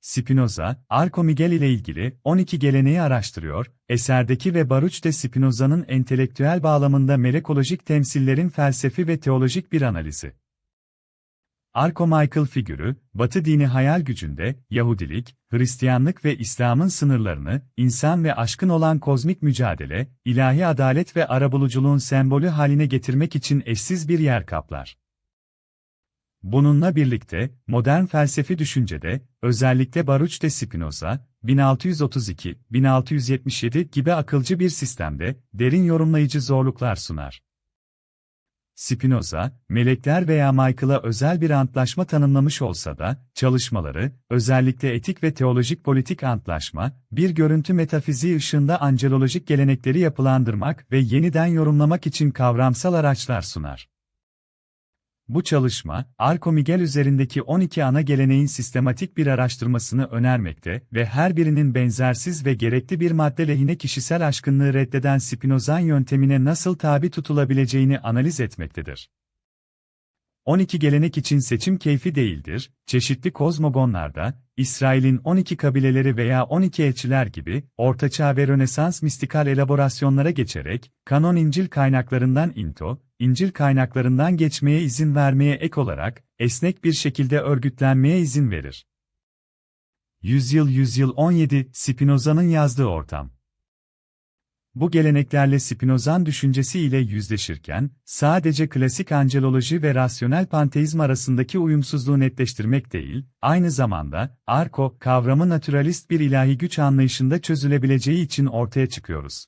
Spinoza, Arco Miguel ile ilgili 12 geleneği araştırıyor, eserdeki ve Baruch de Spinoza'nın entelektüel bağlamında melekolojik temsillerin felsefi ve teolojik bir analizi. Arco Michael figürü, Batı dini hayal gücünde, Yahudilik, Hristiyanlık ve İslam'ın sınırlarını, insan ve aşkın olan kozmik mücadele, ilahi adalet ve arabuluculuğun sembolü haline getirmek için eşsiz bir yer kaplar. Bununla birlikte, modern felsefi düşüncede, özellikle Baruch de Spinoza, 1632-1677 gibi akılcı bir sistemde, derin yorumlayıcı zorluklar sunar. Spinoza, melekler veya Michael'a özel bir antlaşma tanımlamış olsa da, çalışmaları, özellikle etik ve teolojik politik antlaşma, bir görüntü metafiziği ışığında angelolojik gelenekleri yapılandırmak ve yeniden yorumlamak için kavramsal araçlar sunar. Bu çalışma, Arco Miguel üzerindeki 12 ana geleneğin sistematik bir araştırmasını önermekte ve her birinin benzersiz ve gerekli bir madde lehine kişisel aşkınlığı reddeden Spinozan yöntemine nasıl tabi tutulabileceğini analiz etmektedir. 12 gelenek için seçim keyfi değildir, çeşitli kozmogonlarda, İsrail'in 12 kabileleri veya 12 elçiler gibi, Ortaçağ ve Rönesans mistikal elaborasyonlara geçerek, kanon İncil kaynaklarından into, İncil kaynaklarından geçmeye izin vermeye ek olarak, esnek bir şekilde örgütlenmeye izin verir. Yüzyıl Yüzyıl 17, Spinoza'nın yazdığı ortam. Bu geleneklerle Spinozan düşüncesi ile yüzleşirken, sadece klasik angeloloji ve rasyonel panteizm arasındaki uyumsuzluğu netleştirmek değil, aynı zamanda, arko, kavramı naturalist bir ilahi güç anlayışında çözülebileceği için ortaya çıkıyoruz.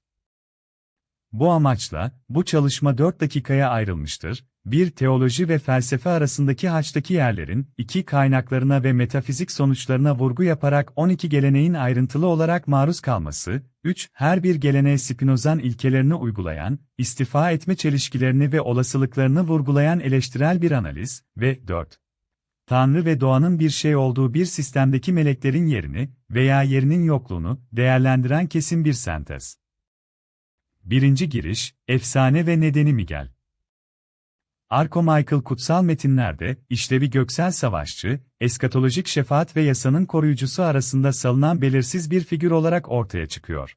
Bu amaçla, bu çalışma 4 dakikaya ayrılmıştır, bir teoloji ve felsefe arasındaki haçtaki yerlerin, iki kaynaklarına ve metafizik sonuçlarına vurgu yaparak 12 geleneğin ayrıntılı olarak maruz kalması, 3. Her bir geleneğe Spinozan ilkelerini uygulayan, istifa etme çelişkilerini ve olasılıklarını vurgulayan eleştirel bir analiz, ve 4. Tanrı ve doğanın bir şey olduğu bir sistemdeki meleklerin yerini veya yerinin yokluğunu değerlendiren kesin bir sentez. Birinci giriş, efsane ve nedeni Miguel. Arco Michael kutsal metinlerde, işlevi göksel savaşçı, eskatolojik şefaat ve yasanın koruyucusu arasında salınan belirsiz bir figür olarak ortaya çıkıyor.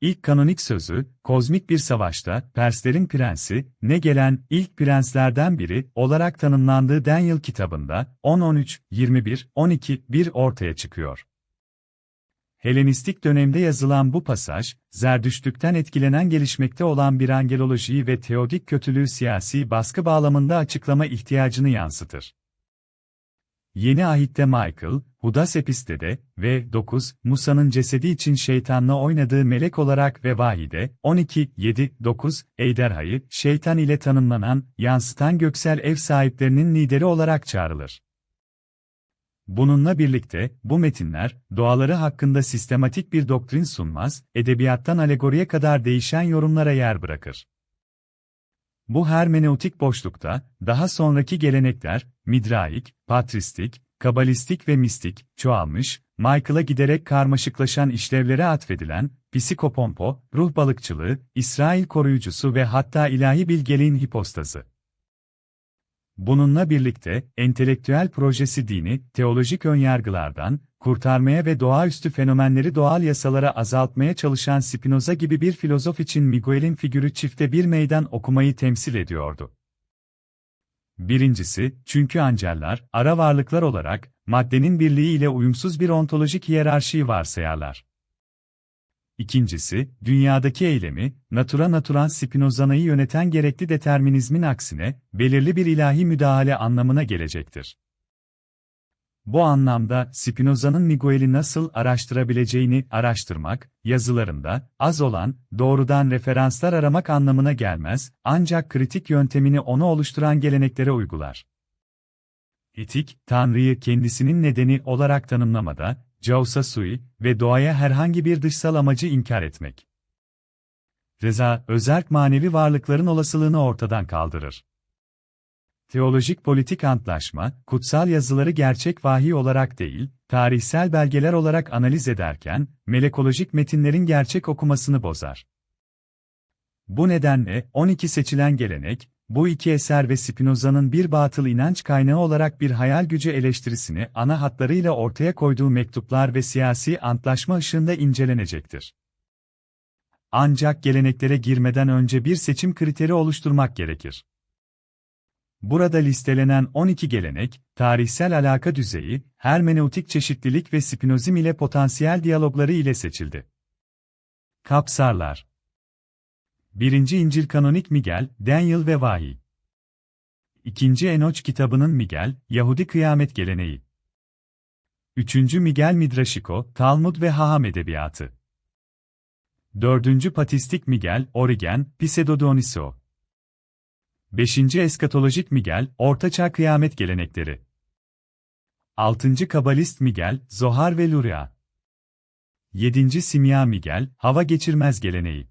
İlk kanonik sözü, kozmik bir savaşta, Perslerin prensi, ne gelen, ilk prenslerden biri, olarak tanımlandığı Daniel kitabında, 10-13-21-12-1 ortaya çıkıyor. Helenistik dönemde yazılan bu pasaj, Zerdüştlükten etkilenen gelişmekte olan bir angelolojiyi ve teodik kötülüğü siyasi baskı bağlamında açıklama ihtiyacını yansıtır. Yeni Ahit'te Michael, Hudas Episte'de ve 9, Musa'nın cesedi için şeytanla oynadığı melek olarak ve Vahide, 12, 7, 9, Ejderhayı, şeytan ile tanımlanan, yansıtan göksel ev sahiplerinin lideri olarak çağrılır. Bununla birlikte, bu metinler, doğaları hakkında sistematik bir doktrin sunmaz, edebiyattan alegoriye kadar değişen yorumlara yer bırakır. Bu hermeneutik boşlukta, daha sonraki gelenekler, midraik, patristik, kabalistik ve mistik, çoğalmış, Michael'a giderek karmaşıklaşan işlevlere atfedilen, psikopompo, ruh balıkçılığı, İsrail koruyucusu ve hatta ilahi bilgeliğin hipostazı. Bununla birlikte, entelektüel projesi dini, teolojik önyargılardan, kurtarmaya ve doğaüstü fenomenleri doğal yasalara azaltmaya çalışan Spinoza gibi bir filozof için Miguel'in figürü çifte bir meydan okumayı temsil ediyordu. Birincisi, çünkü angeller, ara varlıklar olarak, maddenin birliği ile uyumsuz bir ontolojik hiyerarşiyi varsayarlar. İkincisi, dünyadaki eylemi, natura naturan Spinoza'yı yöneten gerekli determinizmin aksine, belirli bir ilahi müdahale anlamına gelecektir. Bu anlamda, Spinoza'nın Miguel'i nasıl araştırabileceğini araştırmak, yazılarında, az olan, doğrudan referanslar aramak anlamına gelmez, ancak kritik yöntemini onu oluşturan geleneklere uygular. Etik, Tanrı'yı kendisinin nedeni olarak tanımlamada, Causa sui ve doğaya herhangi bir dışsal amacı inkar etmek. Reza, özerk manevi varlıkların olasılığını ortadan kaldırır. Teolojik politik antlaşma, kutsal yazıları gerçek vahiy olarak değil, tarihsel belgeler olarak analiz ederken, melekolojik metinlerin gerçek okumasını bozar. Bu nedenle 12 seçilen gelenek, Bu iki eser ve Spinoza'nın bir batıl inanç kaynağı olarak bir hayal gücü eleştirisini ana hatlarıyla ortaya koyduğu mektuplar ve siyasi antlaşma ışığında incelenecektir. Ancak geleneklere girmeden önce bir seçim kriteri oluşturmak gerekir. Burada listelenen 12 gelenek, tarihsel alaka düzeyi, hermeneutik çeşitlilik ve spinozim ile potansiyel diyalogları ile seçildi. Kapsarlar 1. İncil Kanonik Miguel, Daniel ve Vahiy 2. Enoç kitabının Miguel, Yahudi kıyamet geleneği 3. Miguel Midrashiko, Talmud ve Haham edebiyatı 4. Patistik Miguel, Origen, Pseudo 5. Eskatolojik Miguel, Ortaçağ Kıyamet Gelenekleri 6. Kabalist Miguel, Zohar ve Luria 7. Simya Miguel, Hava Geçirmez Geleneği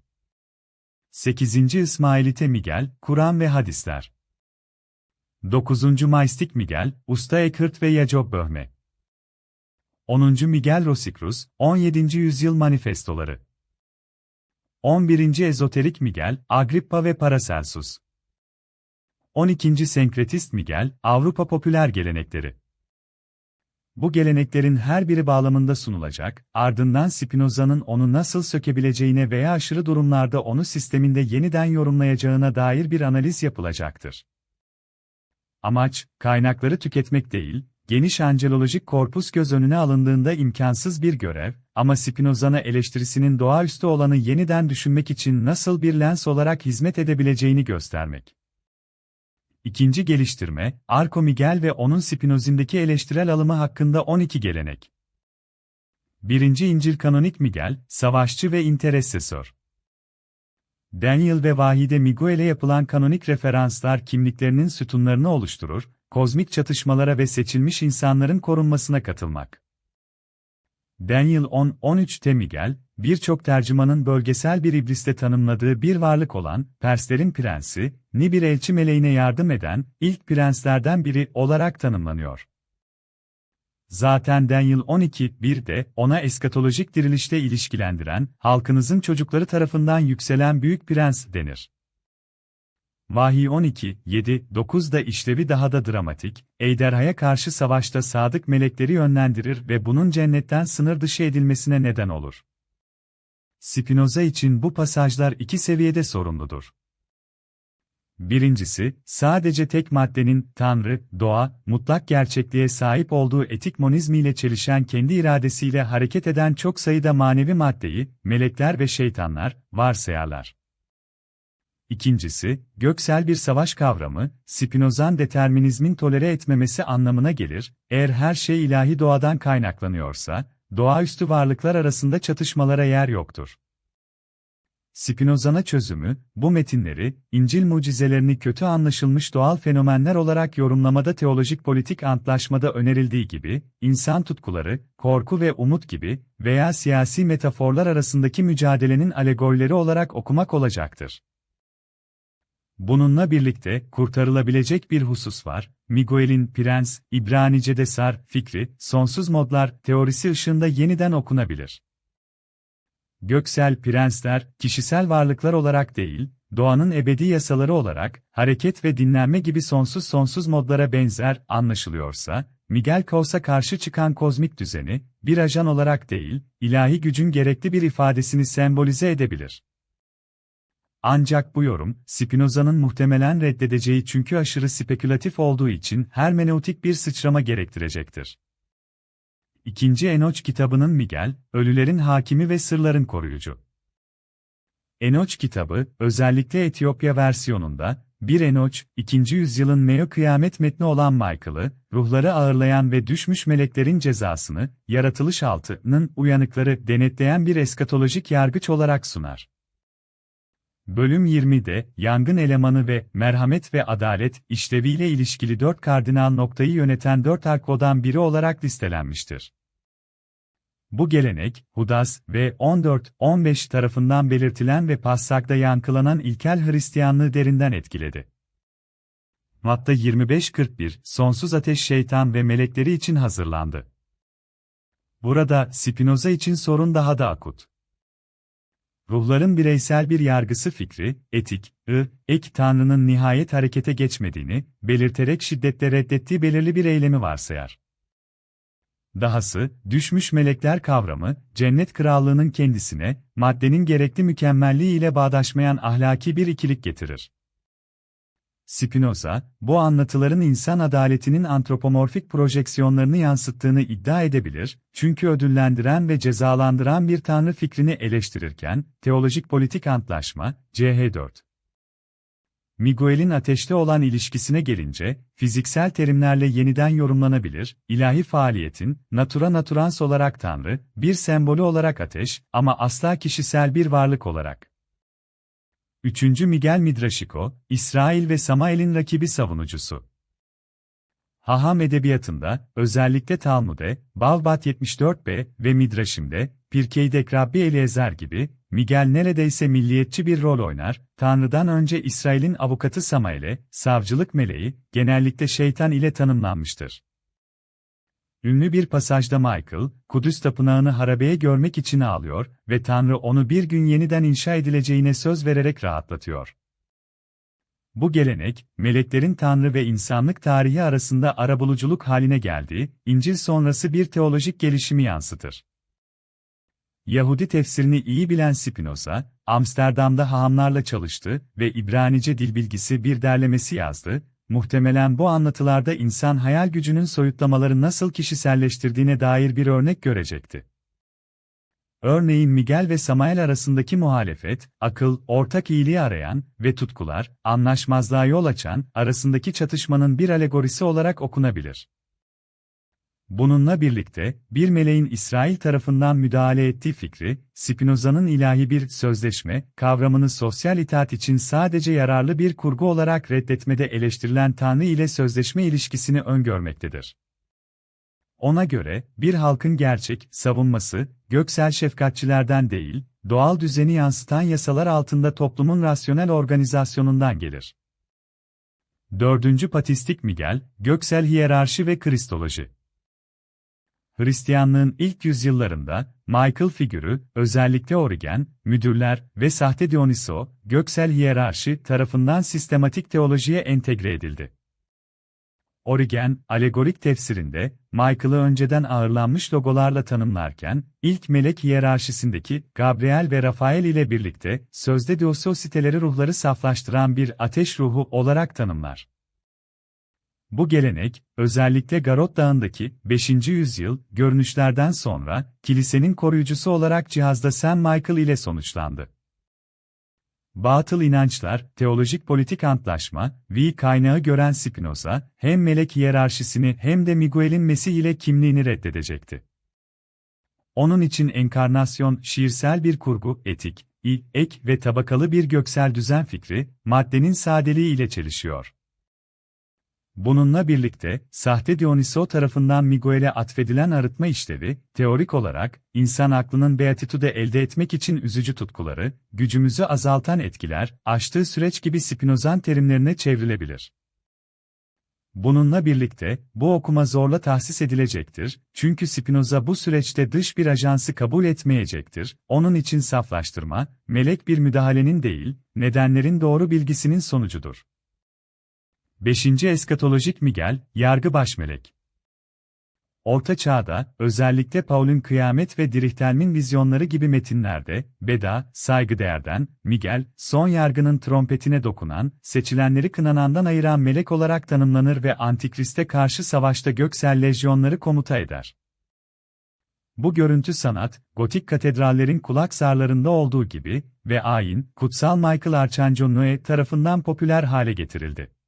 8. İsmailite Miguel, Kur'an ve Hadisler 9. Maistik Miguel, Usta Ekırt ve Yacob Böhme 10. Miguel Rosicruz, 17. Yüzyıl Manifestoları 11. Ezoterik Miguel, Agrippa ve Paracelsus 12. Senkretist Miguel, Avrupa Popüler Gelenekleri Bu geleneklerin her biri bağlamında sunulacak, ardından Spinoza'nın onu nasıl sökebileceğine veya aşırı durumlarda onu sisteminde yeniden yorumlayacağına dair bir analiz yapılacaktır. Amaç, kaynakları tüketmek değil, geniş angelolojik korpus göz önüne alındığında imkansız bir görev, ama Spinoza'na eleştirisinin doğaüstü olanı yeniden düşünmek için nasıl bir lens olarak hizmet edebileceğini göstermek. İkinci geliştirme, Arco Miguel ve onun Spinozindeki eleştirel alımı hakkında 12 gelenek. Birinci İncil Kanonik Miguel, savaşçı ve intercessor. Daniel ve Vahide Miguel'e yapılan kanonik referanslar kimliklerinin sütunlarını oluşturur, kozmik çatışmalara ve seçilmiş insanların korunmasına katılmak. Daniel 10-13'te Miguel, birçok tercümanın bölgesel bir ibliste tanımladığı bir varlık olan, Perslerin prensi, ni bir elçi meleğine yardım eden, ilk prenslerden biri olarak tanımlanıyor. Zaten Daniel 12.1'de ona eskatolojik dirilişte ilişkilendiren, halkınızın çocukları tarafından yükselen büyük prens denir. Vahiy 12, 7, 9'da işlevi daha da dramatik, ejderhaya karşı savaşta sadık melekleri yönlendirir ve bunun cennetten sınır dışı edilmesine neden olur. Spinoza için bu pasajlar iki seviyede sorumludur. Birincisi, sadece tek maddenin, Tanrı, doğa, mutlak gerçekliğe sahip olduğu etik monizmiyle çelişen kendi iradesiyle hareket eden çok sayıda manevi maddeyi, melekler ve şeytanlar, varsayarlar. İkincisi, göksel bir savaş kavramı, Spinozan determinizmin tolere etmemesi anlamına gelir, eğer her şey ilahi doğadan kaynaklanıyorsa, doğaüstü varlıklar arasında çatışmalara yer yoktur. Spinoza'na çözümü, bu metinleri, İncil mucizelerini kötü anlaşılmış doğal fenomenler olarak yorumlamada teolojik politik antlaşmada önerildiği gibi, insan tutkuları, korku ve umut gibi veya siyasi metaforlar arasındaki mücadelenin alegorileri olarak okumak olacaktır. Bununla birlikte kurtarılabilecek bir husus var. Miguel'in Prens, İbranice'de sar fikri, sonsuz modlar teorisi ışığında yeniden okunabilir. Göksel prensler, kişisel varlıklar olarak değil, doğanın ebedi yasaları olarak, hareket ve dinlenme gibi sonsuz sonsuz modlara benzer anlaşılıyorsa, Miguel Kaos'a karşı çıkan kozmik düzeni, bir ajan olarak değil, ilahi gücün gerekli bir ifadesini sembolize edebilir. Ancak bu yorum, Spinoza'nın muhtemelen reddedeceği çünkü aşırı spekülatif olduğu için hermeneutik bir sıçrama gerektirecektir. İkinci Enoç kitabının Miguel, ölülerin hakimi ve sırların koruyucu. Enoç kitabı, özellikle Etiyopya versiyonunda, bir Enoç, 2. yüzyılın Meo kıyamet metni olan Michael'ı, ruhları ağırlayan ve düşmüş meleklerin cezasını, yaratılış altının uyanıkları denetleyen bir eskatolojik yargıç olarak sunar. Bölüm 20'de, yangın elemanı ve merhamet ve adalet işleviyle ilişkili dört kardinal noktayı yöneten dört arkodan biri olarak listelenmiştir. Bu gelenek, Hudas ve 14-15 tarafından belirtilen ve Passak'ta yankılanan ilkel Hristiyanlığı derinden etkiledi. Matta 25-41, sonsuz ateş şeytan ve melekleri için hazırlandı. Burada, Spinoza için sorun daha da akut. Ruhların bireysel bir yargısı fikri, etik, ı, ek Tanrı'nın nihayet harekete geçmediğini, belirterek şiddetle reddettiği belirli bir eylemi varsayar. Dahası, düşmüş melekler kavramı, cennet krallığının kendisine, maddenin gerekli mükemmelliği ile bağdaşmayan ahlaki bir ikilik getirir. Spinoza, bu anlatıların insan adaletinin antropomorfik projeksiyonlarını yansıttığını iddia edebilir, çünkü ödüllendiren ve cezalandıran bir tanrı fikrini eleştirirken, teolojik politik antlaşma, CH4. Miguel'in ateşte olan ilişkisine gelince, fiziksel terimlerle yeniden yorumlanabilir, ilahi faaliyetin, natura naturans olarak tanrı, bir sembolü olarak ateş, ama asla kişisel bir varlık olarak. 3. Miguel Midrashiko, İsrail ve Samael'in rakibi savunucusu. Haham edebiyatında, özellikle Talmud'e, Balbat 74b ve Midraşim'de, Pirkei Rabbi Eliezer gibi, Miguel neredeyse milliyetçi bir rol oynar, Tanrı'dan önce İsrail'in avukatı Samael'e, savcılık meleği, genellikle şeytan ile tanımlanmıştır. Ünlü bir pasajda Michael, Kudüs tapınağını harabeye görmek için ağlıyor ve Tanrı onu bir gün yeniden inşa edileceğine söz vererek rahatlatıyor. Bu gelenek, meleklerin Tanrı ve insanlık tarihi arasında arabuluculuk haline geldiği, İncil sonrası bir teolojik gelişimi yansıtır. Yahudi tefsirini iyi bilen Spinoza, Amsterdam'da hahamlarla çalıştı ve İbranice dil bilgisi bir derlemesi yazdı, muhtemelen bu anlatılarda insan hayal gücünün soyutlamaları nasıl kişiselleştirdiğine dair bir örnek görecekti. Örneğin Miguel ve Samael arasındaki muhalefet, akıl, ortak iyiliği arayan ve tutkular, anlaşmazlığa yol açan, arasındaki çatışmanın bir alegorisi olarak okunabilir. Bununla birlikte, bir meleğin İsrail tarafından müdahale ettiği fikri, Spinoza'nın ilahi bir sözleşme kavramını sosyal itaat için sadece yararlı bir kurgu olarak reddetmede eleştirilen Tanrı ile sözleşme ilişkisini öngörmektedir. Ona göre, bir halkın gerçek savunması, göksel şefkatçilerden değil, doğal düzeni yansıtan yasalar altında toplumun rasyonel organizasyonundan gelir. Dördüncü Patistik Miguel, Göksel Hiyerarşi ve Kristoloji Hristiyanlığın ilk yüzyıllarında, Michael figürü, özellikle Origen, müdürler ve sahte Dioniso, göksel hiyerarşi tarafından sistematik teolojiye entegre edildi. Origen, alegorik tefsirinde, Michael'ı önceden ağırlanmış logolarla tanımlarken, ilk melek hiyerarşisindeki Gabriel ve Rafael ile birlikte, sözde Diosositeleri ruhları saflaştıran bir ateş ruhu olarak tanımlar. Bu gelenek, özellikle Garot Dağı'ndaki 5. yüzyıl görünüşlerden sonra kilisenin koruyucusu olarak cihazda St. Michael ile sonuçlandı. Batıl inançlar, teolojik politik antlaşma, vi kaynağı gören Spinoza, hem melek hiyerarşisini hem de Miguel'in Mesih ile kimliğini reddedecekti. Onun için enkarnasyon, şiirsel bir kurgu, etik, i, ek ve tabakalı bir göksel düzen fikri, maddenin sadeliği ile çelişiyor. Bununla birlikte, sahte Dioniso tarafından Miguel'e atfedilen arıtma işlevi, teorik olarak, insan aklının beatitude elde etmek için üzücü tutkuları, gücümüzü azaltan etkiler, aştığı süreç gibi Spinozan terimlerine çevrilebilir. Bununla birlikte, bu okuma zorla tahsis edilecektir, çünkü Spinoza bu süreçte dış bir ajansı kabul etmeyecektir, onun için saflaştırma, melek bir müdahalenin değil, nedenlerin doğru bilgisinin sonucudur. 5. Eskatolojik Miguel, Yargı Başmelek Orta Çağ'da, özellikle Paul'un Kıyamet ve Dirihtelmin vizyonları gibi metinlerde, Beda, saygıdeğerden, Miguel, son yargının trompetine dokunan, seçilenleri kınanandan ayıran melek olarak tanımlanır ve Antikrist'e karşı savaşta göksel lejyonları komuta eder. Bu görüntü sanat, gotik katedrallerin kulak zarlarında olduğu gibi ve ayin, Kutsal Michael Arcangelo tarafından popüler hale getirildi.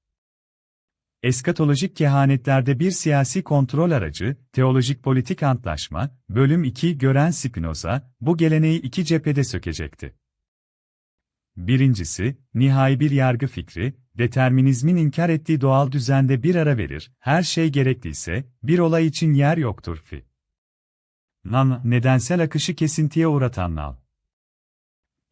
Eskatolojik kehanetlerde bir siyasi kontrol aracı, teolojik politik antlaşma, bölüm 2 gören Spinoza, bu geleneği iki cephede sökecekti. Birincisi, nihai bir yargı fikri, determinizmin inkar ettiği doğal düzende bir ara verir, her şey gerekliyse, bir olay için yer yoktur fi. Nan, nedensel akışı kesintiye uğratan nal.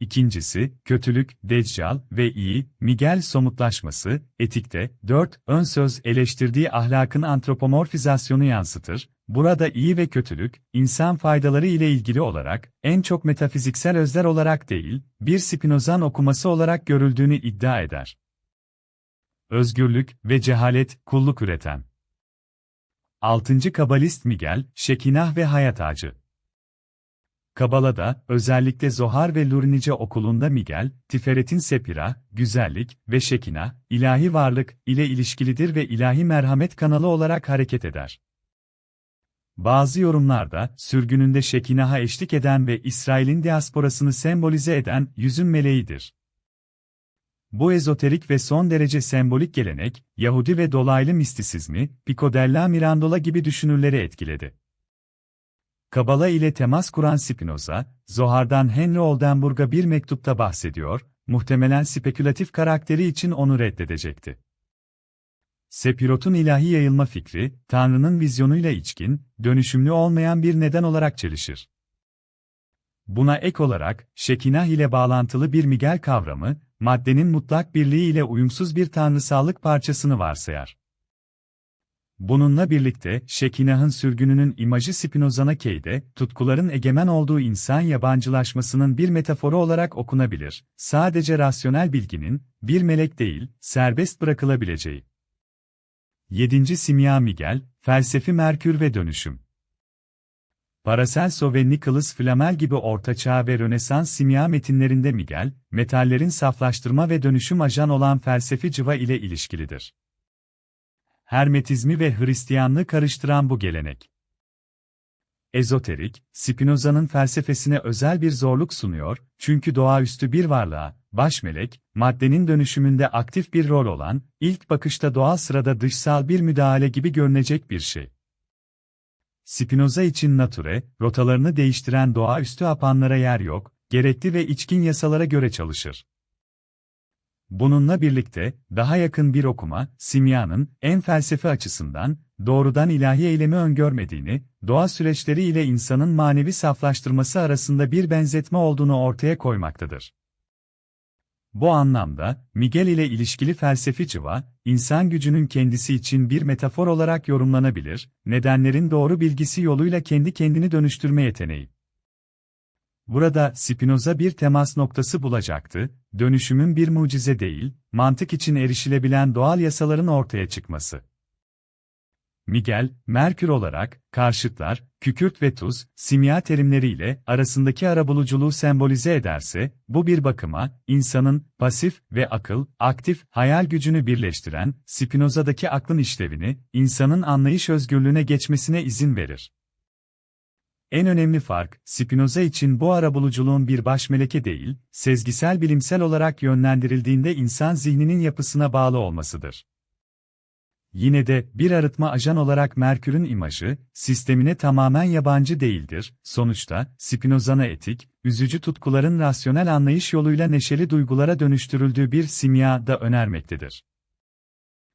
İkincisi, kötülük, deccal ve iyi, Miguel somutlaşması, etikte, 4, ön söz eleştirdiği ahlakın antropomorfizasyonu yansıtır, Burada iyi ve kötülük, insan faydaları ile ilgili olarak, en çok metafiziksel özler olarak değil, bir Spinozan okuması olarak görüldüğünü iddia eder. Özgürlük ve cehalet, kulluk üreten. 6. Kabalist Miguel, Şekinah ve Hayat Ağacı. Kabala'da, özellikle Zohar ve Lurnice okulunda Miguel, Tiferet'in Sepira, güzellik ve Şekina, ilahi varlık ile ilişkilidir ve ilahi merhamet kanalı olarak hareket eder. Bazı yorumlarda, sürgününde Şekinah'a eşlik eden ve İsrail'in diasporasını sembolize eden yüzün meleğidir. Bu ezoterik ve son derece sembolik gelenek, Yahudi ve dolaylı mistisizmi, Pico della Mirandola gibi düşünürleri etkiledi. Kabala ile temas kuran Spinoza, Zohar'dan Henry Oldenburg'a bir mektupta bahsediyor, muhtemelen spekülatif karakteri için onu reddedecekti. Sepirot'un ilahi yayılma fikri, Tanrı'nın vizyonuyla içkin, dönüşümlü olmayan bir neden olarak çelişir. Buna ek olarak, Şekinah ile bağlantılı bir Miguel kavramı, maddenin mutlak birliği ile uyumsuz bir tanrısallık parçasını varsayar. Bununla birlikte, Şekinah'ın sürgününün imajı Spinoza'na Key'de, tutkuların egemen olduğu insan yabancılaşmasının bir metaforu olarak okunabilir, sadece rasyonel bilginin, bir melek değil, serbest bırakılabileceği. 7. Simya Miguel, Felsefi Merkür ve Dönüşüm Paracelso ve Nicholas Flamel gibi Ortaçağ ve Rönesans simya metinlerinde Miguel, metallerin saflaştırma ve dönüşüm ajan olan felsefi cıva ile ilişkilidir. Hermetizmi ve Hristiyanlığı karıştıran bu gelenek. Ezoterik, Spinoza'nın felsefesine özel bir zorluk sunuyor, çünkü doğaüstü bir varlığa, baş melek, maddenin dönüşümünde aktif bir rol olan, ilk bakışta doğal sırada dışsal bir müdahale gibi görünecek bir şey. Spinoza için nature, rotalarını değiştiren doğaüstü apanlara yer yok, gerekli ve içkin yasalara göre çalışır. Bununla birlikte, daha yakın bir okuma, simyanın, en felsefe açısından, doğrudan ilahi eylemi öngörmediğini, doğa süreçleri ile insanın manevi saflaştırması arasında bir benzetme olduğunu ortaya koymaktadır. Bu anlamda, Miguel ile ilişkili felsefi civa, insan gücünün kendisi için bir metafor olarak yorumlanabilir, nedenlerin doğru bilgisi yoluyla kendi kendini dönüştürme yeteneği. Burada Spinoza bir temas noktası bulacaktı, dönüşümün bir mucize değil, mantık için erişilebilen doğal yasaların ortaya çıkması. Miguel, Merkür olarak, karşıtlar, kükürt ve tuz, simya terimleriyle arasındaki arabuluculuğu sembolize ederse, bu bir bakıma, insanın, pasif ve akıl, aktif, hayal gücünü birleştiren, Spinoza'daki aklın işlevini, insanın anlayış özgürlüğüne geçmesine izin verir. En önemli fark, Spinoza için bu arabuluculuğun bir baş meleke değil, sezgisel bilimsel olarak yönlendirildiğinde insan zihninin yapısına bağlı olmasıdır. Yine de bir arıtma ajan olarak Merkür'ün imajı, sistemine tamamen yabancı değildir. Sonuçta, Spinoza'na etik, üzücü tutkuların rasyonel anlayış yoluyla neşeli duygulara dönüştürüldüğü bir simya da önermektedir.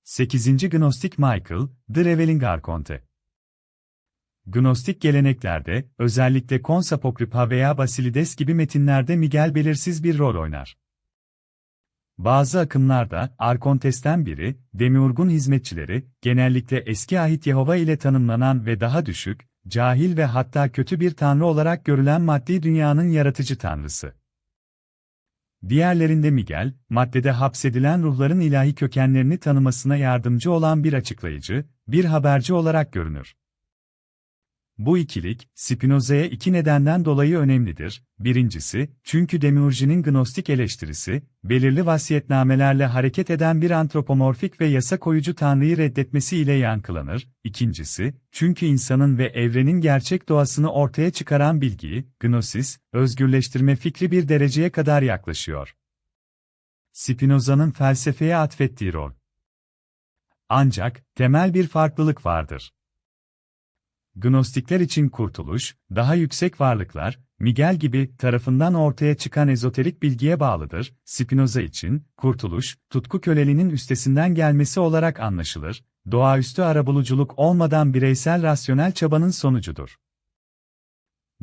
8. Gnostik Michael, The Reveling Archonte Gnostik geleneklerde, özellikle Kons Apokripa veya Basilides gibi metinlerde Miguel belirsiz bir rol oynar. Bazı akımlarda, Arkontes'ten biri, Demiurg'un hizmetçileri, genellikle eski ahit Yehova ile tanımlanan ve daha düşük, cahil ve hatta kötü bir tanrı olarak görülen maddi dünyanın yaratıcı tanrısı. Diğerlerinde Miguel, maddede hapsedilen ruhların ilahi kökenlerini tanımasına yardımcı olan bir açıklayıcı, bir haberci olarak görünür. Bu ikilik, Spinoza'ya iki nedenden dolayı önemlidir. Birincisi, çünkü Demiurgi'nin gnostik eleştirisi, belirli vasiyetnamelerle hareket eden bir antropomorfik ve yasa koyucu tanrıyı reddetmesi ile yankılanır. İkincisi, çünkü insanın ve evrenin gerçek doğasını ortaya çıkaran bilgiyi, gnosis, özgürleştirme fikri bir dereceye kadar yaklaşıyor. Spinoza'nın felsefeye atfettiği rol. Ancak, temel bir farklılık vardır. Gnostikler için kurtuluş, daha yüksek varlıklar, Miguel gibi tarafından ortaya çıkan ezoterik bilgiye bağlıdır. Spinoza için, kurtuluş, tutku köleliğinin üstesinden gelmesi olarak anlaşılır, doğaüstü arabuluculuk olmadan bireysel rasyonel çabanın sonucudur.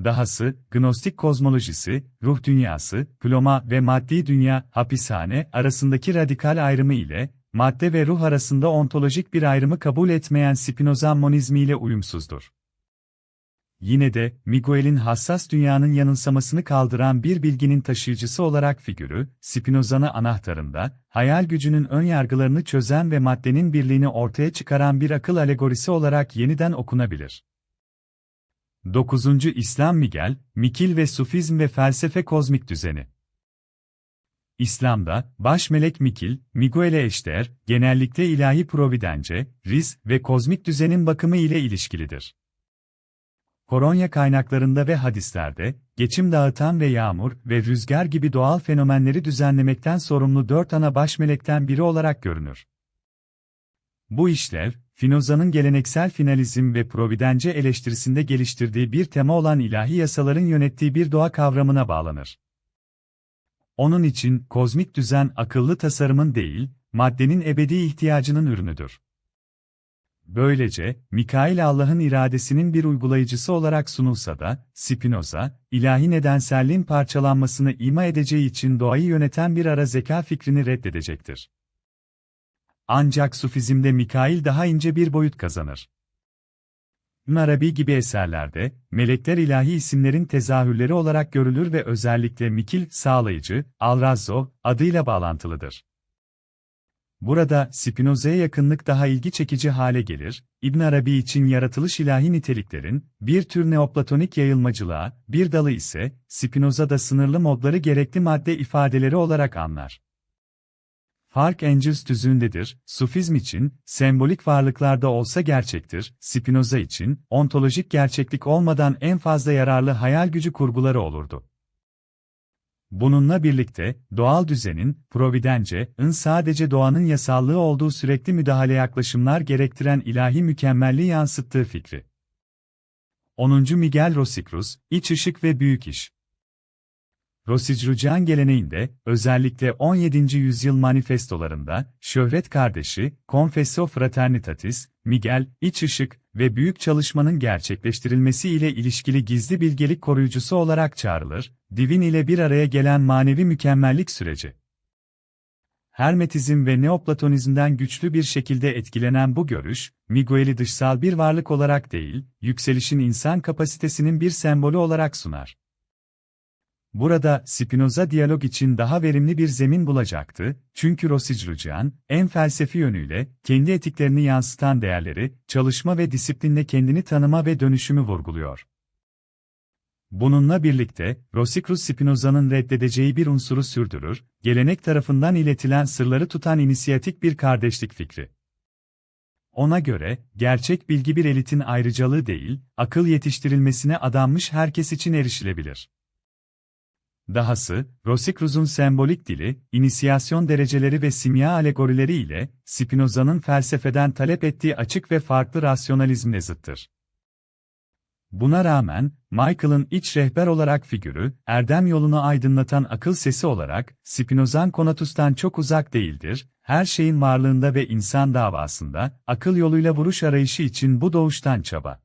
Dahası, Gnostik kozmolojisi, ruh dünyası, ploma ve maddi dünya, hapishane arasındaki radikal ayrımı ile, madde ve ruh arasında ontolojik bir ayrımı kabul etmeyen Spinoza monizmi ile uyumsuzdur. Yine de Miguel'in hassas dünyanın yanılsamasını kaldıran bir bilginin taşıyıcısı olarak figürü, Spinoza'nın anahtarında, hayal gücünün ön yargılarını çözen ve maddenin birliğini ortaya çıkaran bir akıl alegorisi olarak yeniden okunabilir. 9. İslam Miguel, Mikil ve Sufizm ve Felsefe Kozmik Düzeni İslam'da, baş melek Mikil, Miguel'e eşdeğer, genellikle ilahi providence, riz ve kozmik düzenin bakımı ile ilişkilidir. Koronya kaynaklarında ve hadislerde, geçim dağıtan ve yağmur ve rüzgar gibi doğal fenomenleri düzenlemekten sorumlu dört ana baş melekten biri olarak görünür. Bu işlev, Finoza'nın geleneksel finalizm ve providence eleştirisinde geliştirdiği bir tema olan ilahi yasaların yönettiği bir doğa kavramına bağlanır. Onun için kozmik düzen akıllı tasarımın değil, maddenin ebedi ihtiyacının ürünüdür. Böylece, Mikail Allah'ın iradesinin bir uygulayıcısı olarak sunulsa da, Spinoza, ilahi nedenselliğin parçalanmasını ima edeceği için doğayı yöneten bir ara zeka fikrini reddedecektir. Ancak Sufizmde Mikail daha ince bir boyut kazanır. İbn Arabi gibi eserlerde, melekler ilahi isimlerin tezahürleri olarak görülür ve özellikle Mikil, sağlayıcı, Alrazzo, adıyla bağlantılıdır. Burada Spinoza'ya yakınlık daha ilgi çekici hale gelir, İbn Arabi için yaratılış ilahi niteliklerin, bir tür neoplatonik yayılmacılığa, bir dalı ise, Spinoza'da sınırlı modları gerekli madde ifadeleri olarak anlar. Fark Engels tüzüğündedir, Sufizm için, sembolik varlıklarda olsa gerçektir, Spinoza için, ontolojik gerçeklik olmadan en fazla yararlı hayal gücü kurguları olurdu. Bununla birlikte, doğal düzenin, providence'ın sadece doğanın yasallığı olduğu sürekli müdahale yaklaşımlar gerektiren ilahi mükemmelliği yansıttığı fikri. 10. Miguel Rosicruz, İç Işık ve Büyük İş Rosicrucian geleneğinde, özellikle 17. yüzyıl manifestolarında, şöhret kardeşi, Confessio Fraternitatis, Miguel, iç ışık ve büyük çalışmanın gerçekleştirilmesi ile ilişkili gizli bilgelik koruyucusu olarak çağrılır, divin ile bir araya gelen manevi mükemmellik süreci. Hermetizm ve Neoplatonizmden güçlü bir şekilde etkilenen bu görüş, Miguel'i dışsal bir varlık olarak değil, yükselişin insan kapasitesinin bir sembolü olarak sunar. Burada Spinoza diyalog için daha verimli bir zemin bulacaktı, çünkü Rosicrucian, en felsefi yönüyle, kendi etiklerini yansıtan değerleri, çalışma ve disiplinle kendini tanıma ve dönüşümü vurguluyor. Bununla birlikte, Rosicruz Spinoza'nın reddedeceği bir unsuru sürdürür, gelenek tarafından iletilen sırları tutan inisiyatik bir kardeşlik fikri. Ona göre, gerçek bilgi bir elitin ayrıcalığı değil, akıl yetiştirilmesine adanmış herkes için erişilebilir. Dahası, Rosicrux'un sembolik dili, inisiyasyon dereceleri ve simya alegorileri ile, Spinoza'nın felsefeden talep ettiği açık ve farklı rasyonalizmle zıttır. Buna rağmen, Michael'ın iç rehber olarak figürü, erdem yolunu aydınlatan akıl sesi olarak, Spinozan Konatus'tan çok uzak değildir, her şeyin varlığında ve insan davasında, akıl yoluyla vuruş arayışı için bu doğuştan çaba.